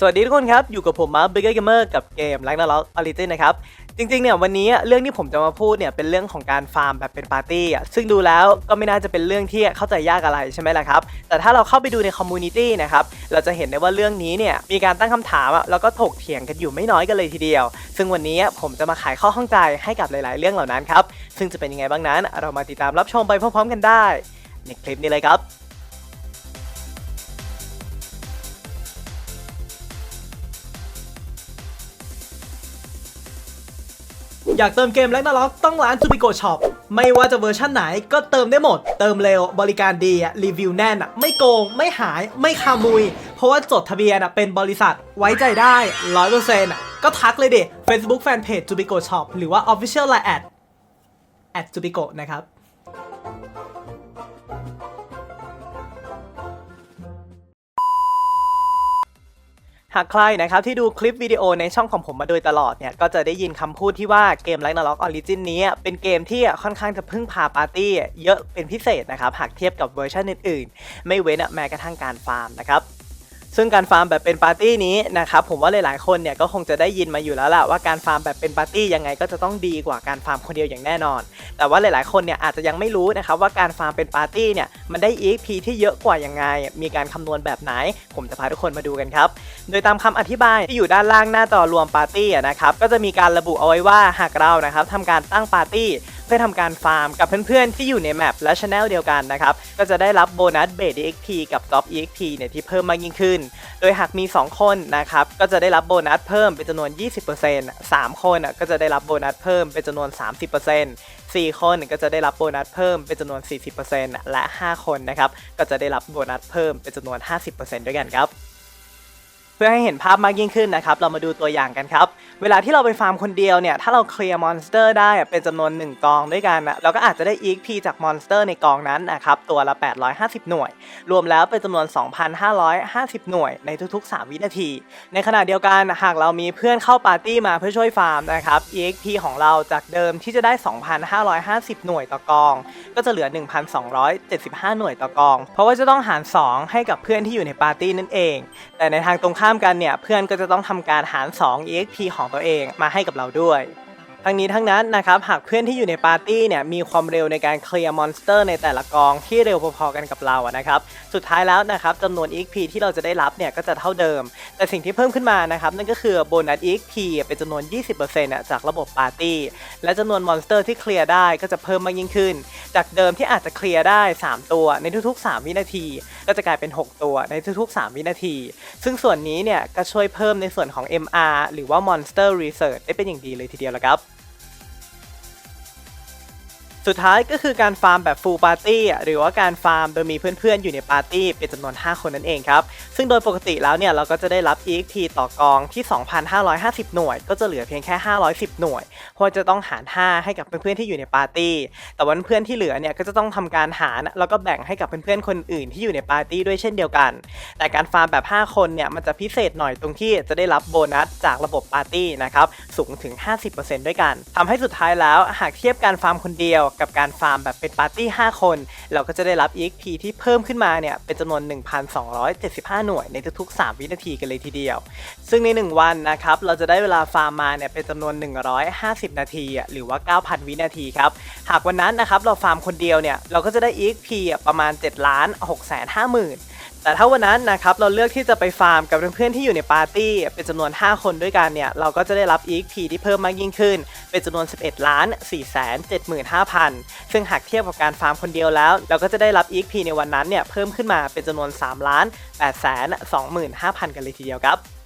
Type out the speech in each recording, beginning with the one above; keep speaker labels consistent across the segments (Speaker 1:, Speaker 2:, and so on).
Speaker 1: สวัสดีทุกคนครับ อยู่กับผมมาร์คเบเกอร์เกมเมอร์กับเกม l a g n a r o k Origin นะครับ จริงๆเนี่ยวันนี้เรื่องที่ผมจะมาพูดเนี่ยเป็นเรื่องของการฟาร์มแบบเป็นปาร์ตี้อะซึ่งดูแล้วก็ไม่น่าจะเป็นเรื่องที่เข้าใจยากอะไรใช่ไหมล่ะครับ แต่ถ้าเราเข้าไปดูในคอมมูนิตี้นะครับ เราจะเห็นได้ว่าเรื่องนี้เนี่ยมีการตั้งคำถามอะแล้วก็ถกเถียงกันอยู่ไม่น้อยกันเลยทีเดียว ซึ่งวันนี้ผมจะมาขายข้อข้องใจให้กับหลาย ๆ เรื่องเหล่านั้นครับซึ่งจะเป็นยังไงบ้างนั้น เรามาติดตามรับชมไปพร้อม ๆ กันได้ในคลิปนี้เลยครับ อยากเติมเกมแลกนาล็อกต้องร้านซูบิโกช็อปไม่ว่าจะเวอร์ชันไหนก็เติมได้หมด เติมเร็วบริการดีรีวิวแน่นไม่โกง ไม่หาย ไม่คามุย เพราะว่าจดทะเบียนเป็นบริษัทไว้ใจได้ร้อยเปอะก็ทักเลยดิ Facebook Fanpage จูบิโกช็อปหรือว่า Official Line at at j u b i c o นะครับากใครนะครับที่ดูคลิปวิดีโอในช่องของผมมาโดยตลอดเนี่ยก็จะได้ยินคำพูดที่ว่าเกม Ragnarok Origin นี้ เป็นเกมที่ค่อนข้างจะพึ่งพาปาร์ตี้เยอะเป็นพิเศษนะครับหากเทียบกับเวอร์ชันอื่นๆ ไม่เว้นแม้กระทั่งการฟาร์มนะครับซึ่งการฟาร์มแบบเป็นปาร์ตี้นี้นะครับผมว่าหลายๆคนเนี่ยก็คงจะได้ยินมาอยู่แล้วแหละว่าการฟาร์มแบบเป็นปาร์ตี้ยังไงก็จะต้องดีกว่าการฟาร์มคนเดียวอย่างแน่นอน แต่ว่าหลายๆ คนเนี่ยอาจจะยังไม่รู้นะครับว่าการฟาร์มเป็นปาร์ตี้เนี่ยมันได้ EXP ที่เยอะกว่ายังไง มีการคำนวณแบบไหน ผมจะพาทุกคนมาดูกันครับ โดยตามคำอธิบายที่อยู่ด้านล่างหน้าจอรวมปาร์ตี้นะครับก็จะมีการระบุเอาไว้ว่าหากเรานะครับทำการตั้งปาร์ตี้ เพื่อทำการฟาร์มกับเพื่อนๆ ที่อยู่ในแมปและช anel เดียวกันนะครับ ก็จะได้รับโบนัสเบส EXP กับ Top EXP เนี่ยที่เพิ่มมากยิ่งขึ้น โดยหากมี 2 คนนะครับ ก็จะได้รับโบนัสเพิ่มเป็นจำนวน 20% 3 คนอะก็จะได้รับโบนัสเพิ่มเป็นจำนวน 30% 4 คนก็จะได้รับโบนัสเพิ่มเป็นจำนวน 40%และ 5 คนนะครับ ก็จะได้รับโบนัสเพิ่มเป็นจำนวน 50%ด้วยกันครับ เพื่อให้เห็นภาพมากยิ่งขึ้นนะครับ เรามาดูตัวอย่างกันครับ เวลาที่เราไปฟาร์มคนเดียวเนี่ย ถ้าเราเคลียร์มอนสเตอร์ได้เป็นจำนวน 1 กองด้วยกันนะเราก็อาจจะได้ EXP จากมอนสเตอร์ในกองนั้นนะครับ ตัวละ 850 หน่วย รวมแล้วเป็นจำนวน 2,550 หน่วยในทุกๆ 3 วินาที ในขณะเดียวกันหากเรามีเพื่อนเข้าปาร์ตี้มาเพื่อช่วยฟาร์มนะครับ EXP ของเราจากเดิมที่จะได้ 2,550 หน่วยต่อกอง ก็จะเหลือ 1,275 หน่วยต่อกอง เพราะว่าจะต้องหาร 2 ให้กับเพื่อนที่อยู่ในปาร์ตี้นั่นเอง แต่ในทางตรงข้ามามกันเนี่ยเพื่อนก็จะต้องทำการหาร 2 EXP ของตัวเองมาให้กับเราด้วย ทั้งนี้ทั้งนั้นนะครับหากเพื่อนที่อยู่ในปาร์ตี้เนี่ยมีความเร็วในการเคลียร์มอนสเตอร์ในแต่ละกองที่เร็วพอๆกันกับเราอะนะครับสุดท้ายแล้วนะครับจำนวน EXP ที่เราจะได้รับเนี่ยก็จะเท่าเดิม แต่สิ่งที่เพิ่มขึ้นมานะครับนั่นก็คือโบนัส EXP เป็นจำนวน 20%อะจากระบบปาร์ตี้และจำนวนมอนสเตอร์ที่เคลียร์ได้ก็จะเพิ่มมากยิ่งขึ้น จากเดิมที่อาจจะเคลียร์ได้ 3 ตัวในทุกๆ 3 วินาที ก็จะกลายเป็น 6 ตัวในทุกๆ 3 วินาที ซึ่งส่วนนี้เนี่ยก็ช่วยเพิ่มในส่วนของ MR หรือว่า Monster Research ได้เป็นอย่างดีเลยทีเดียวละครับ สุดท้ายก็คือการฟาร์มแบบฟูลปาร์ตี้หรือว่าการฟาร์มโดยมีเพื่อนๆอยู่ในปาร์ตี้เป็นจำนวน 5 คนนั่นเองครับ ซึ่งโดยปกติแล้วเนี่ยเราก็จะได้รับ EXP ต่อกองที่ 2,550 หน่วย ก็จะเหลือเพียงแค่ 510 หน่วย เพราะจะต้องหาร 5 ให้กับเพื่อนๆที่อยู่ในปาร์ตี้ แต่วันเพื่อนที่เหลือเนี่ยก็จะต้องทำการหารแล้วก็แบ่งให้กับเพื่อนๆคนอื่นที่อยู่ในปาร์ตี้ด้วยเช่นเดียวกัน แต่การฟาร์มแบบ 5 คนเนี่ยมันจะพิเศษหน่อยตรงที่จะได้รับโบนัสจากระบบปาร์ตี้นะครับสูงถึง 50%ด้วยกันทำให้สุดท้ายแล้วหากเทียบการฟาร์มคนเดียว กับการฟาร์มแบบเป็นปาร์ตี้ 5 คน เราก็จะได้รับ EXP ที่เพิ่มขึ้นมาเนี่ยเป็นจำนวน 1,275หน่วยในทุกๆ 3 วินาทีกันเลยทีเดียว ซึ่งใน 1 วันนะครับ เราจะได้เวลาฟาร์มมาเนี่ยเป็นจำนวน 150 นาที หรือว่า 9,000 วินาทีครับ หากวันนั้นนะครับเราฟาร์มคนเดียวเนี่ยเราก็จะได้ EXP ประมาณ 7 ล้าน6 5 0 0 0 0 แต่ถ้าวันนั้นนะครับเราเลือกที่จะไปฟาร์มกับเพื่อนๆที่อยู่ในปาร์ตี้เป็นจำนวน 5 คนด้วยกันเนี่ยเราก็จะได้รับ EXP ที่เพิ่มมากยิ่งขึ้น เป็นจำนวน 11 ล้าน 4 7 5 0 0 0 ซึ่งหากเทียบกับการฟาร์มคนเดียวแล้ว เราก็จะได้รับ EXP ในวันนั้นเนี่ยเพิ่มขึ้นมาเป็นจำนวน 3 ล้าน8 2 5 0 0 0 กันเลยทีเดียวครับ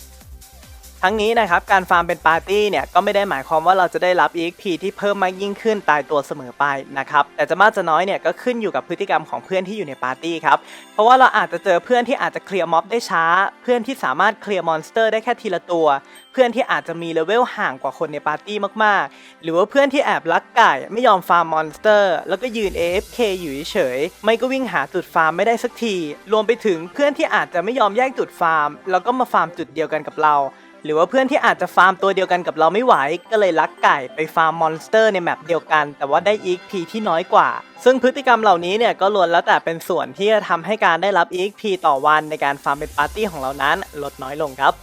Speaker 1: ทั้งนี้นะครับการฟาร์มเป็นปาร์ตี้เนี่ยก็ไม่ได้หมายความว่าเราจะได้รับ EXP ที่เพิ่มมากยิ่งขึ้นตายตัวเสมอไปนะครับแต่จะมากจะน้อยเนี่ยก็ขึ้นอยู่กับพฤติกรรมของเพื่อนที่อยู่ในปาร์ตี้ครับเพราะว่าเราอาจจะเจอเพื่อนที่อาจจะเคลียร์ม็อบได้ช้า เพื่อนที่สามารถเคลียร์มอนสเตอร์ได้แค่ทีละตัว เพื่อนที่อาจจะมีเลเวลห่างกว่าคนในปาร์ตี้มากๆ หรือว่าเพื่อนที่แอบลักไก่ไม่ยอมฟาร์มมอนสเตอร์แล้วก็ยืน AFK อยู่เฉยๆไม่ก็วิ่งหาจุดฟาร์มไม่ได้สักที รวมไปถึงเพื่อนที่อาจจะไม่ยอมแยกจุดฟาร์ม แล้วก็มาฟาร์มจุดเดียวกันกับเรา หรือว่าเพื่อนที่อาจจะฟาร์มตัวเดียวกันกับเราไม่ไหว ก็เลยลักไก่ไปฟาร์มมอนสเตอร์ในแมปเดียวกัน แต่ว่าได้ EXP ที่น้อยกว่า ซึ่งพฤติกรรมเหล่านี้เนี่ยก็ล้วนแล้วแต่เป็นส่วนที่จะทำให้การได้รับ EXP ต่อวันในการฟาร์มเป็นปาร์ตี้ของเรานั้นลดน้อยลงครับ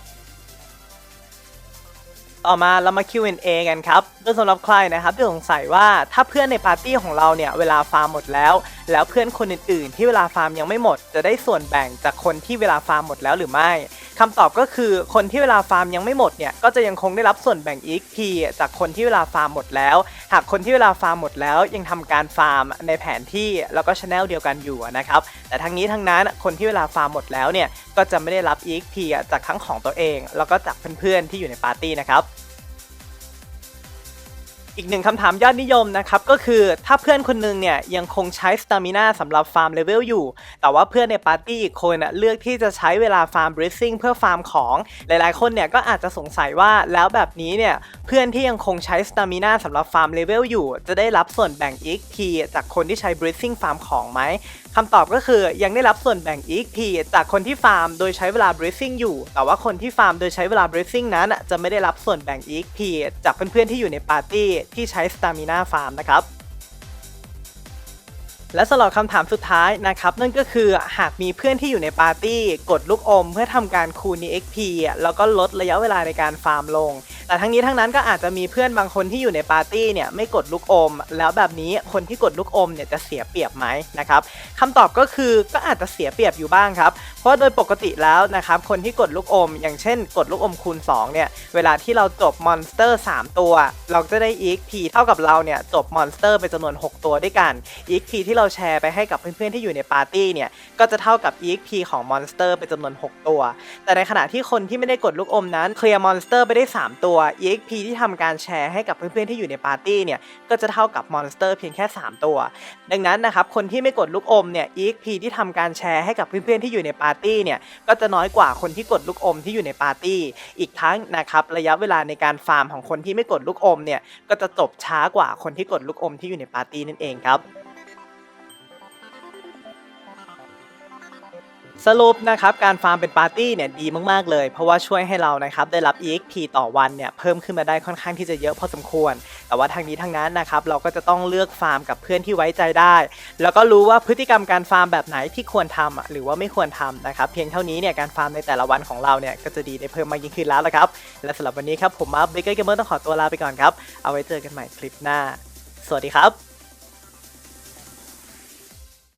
Speaker 1: ต่อมาเรามา Q&A กันครับโดยสำหรับใครนะครับที่สงสัยว่าถ้าเพื่อนในปาร์ตี้ของเราเนี่ยเวลาฟาร์มหมดแล้ว แล้วเพื่อนคนอื่นๆ ที่เวลาฟาร์มยังไม่หมด จะได้ส่วนแบ่งจากคนที่เวลาฟาร์มหมดแล้วหรือไม่ คำตอบก็คือคนที่เวลาฟาร์มยังไม่หมดเนี่ยก็จะยังคงได้รับส่วนแบ่ง EXP จากคนที่เวลาฟาร์มหมดแล้ว หากคนที่เวลาฟาร์มหมดแล้วยังทำการฟาร์มในแผนที่แล้วก็ชแนลเดียวกันอยู่นะครับแต่ทั้งนี้ทั้งนั้นคนที่เวลาฟาร์มหมดแล้วเนี่ยก็จะไม่ได้รับ EXP จากทั้งของตัวเอง แล้วก็จากเพื่อนๆที่อยู่ในปาร์ตี้นะครับ อีกหนึ่งคำถามยอดนิยมนะครับก็คือถ้าเพื่อนคนหนึงเนี่ยยังคงใช้สตามินาสำหรับฟาร์มเลเวลอยู่ แต่ว่าเพื่อนในปาร์ตี้อีกคนน่ะเลือกที่จะใช้เวลาฟาร์มบริ s ิ n งเพื่อฟาร์มของหลายๆ คนเนี่ยก็อาจจะสงสัยว่าแล้วแบบนี้เนี่ยเพื่อนที่ยังคงใช้สตามินาสำหรับฟาร์มเลเวลอยู่ จะได้รับส่วนแบ่ง EXP จากคนที่ใช้บริ s ิ n งฟาร์มของไหมคำตอบก็คือยังได้รับส่วนแบ่ง EXP จากคนที่ฟาร์มโดยใช้เวลา breathing อยู่ แต่ว่าคนที่ฟาร์มโดยใช้เวลา breathing นั้นจะไม่ได้รับส่วนแบ่ง EXP จากเพื่อนๆที่อยู่ในปาร์ตี้ที่ใช้ stamina farm นะครับและสำหรับคำถามสุดท้ายนะครับ นั่นก็คือหากมีเพื่อนที่อยู่ในปาร์ตี้ กดลูกอม เพื่อทำการคูณ EXP แล้วก็ลดระยะเวลาในการฟาร์มลง แต่ทั้งนี้ทั้งนั้นก็อาจจะมีเพื่อนบางคนที่อยู่ในปาร์ตี้เนี่ยไม่กดลูกอม แล้วแบบนี้คนที่กดลูกอมเนี่ยจะเสียเปรียบไหมนะครับคำตอบก็คือก็อาจจะเสียเปรียบอยู่บ้างครับเพราะโดยปกติแล้วนะครับคนที่กดลูกอม อย่างเช่น กดลูกอมคูณ 2 เนี่ย เวลาที่เราจบมอนสเตอร์ 3 ตัว เราจะได้ EXP เท่ากับเราเนี่ยจบมอนสเตอร์เป็นจำนวน 6 ตัวด้วยกัน EXP ที่เราแชร์ไปให้กับเพื่อนๆที่อยู่ในปาร์ตี้เนี่ยก็จะเท่ากับ EXP ของมอนสเตอร์เป็นจำนวน 6 ตัว แต่ในขณะที่คนที่ไม่ได้กดลูกอมนั้นเคลียร์มอนสเตอร์ไปได้ 3 ตัว EXP ที่ทำการแชร์ให้กับเพื่อนๆที่อยู่ในปาร์ตี้เนี่ยก็จะเท่ากับมอนสเตอร์เพียงแค่ 3 ตัว ดังนั้นนะครับคนที่ไม่กดลูกอมเนี่ย EXP ที่ทำการแชร์ให้กับเพื่อนๆที่อยู่ในปาร์ตี้เนี่ยก็จะน้อยกว่าคนที่กดลูกอมที่อยู่ในปาร์ตี้ อีกทั้งนะครับระยะเวลาในการฟาร์มของคนที่ไม่กดลูกอมเนี่ยก็จะจบช้ากว่าคนที่กดลูกอมที่อยู่ในปาร์ตี้นั่นเองครับ สรุปนะครับการฟาร์มเป็นปาร์ตี้เนี่ยดีมากๆเลย เพราะว่าช่วยให้เรานะครับได้รับ EXP ต่อวันเนี่ยเพิ่มขึ้นมาได้ค่อนข้างที่จะเยอะพอสมควร แต่ว่าทางนี้ทางนั้นนะครับเราก็จะต้องเลือกฟาร์มกับเพื่อนที่ไว้ใจได้ แล้วก็รู้ว่าพฤติกรรมการฟาร์มแบบไหนที่ควรทำหรือว่าไม่ควรทำนะครับเพียงเท่านี้เนี่ยการฟาร์มในแต่ละวันของเราเนี่ยก็จะดีได้เพิ่มมากยิ่งขึ้นแล้วละครับและสำหรับวันนี้ครับผมมาเบเกอร์เกมเมอร์ต้องขอตัวลาไปก่อนครับเอาไว้เจอกันใหม่คลิปหน้า สวัสดีครับ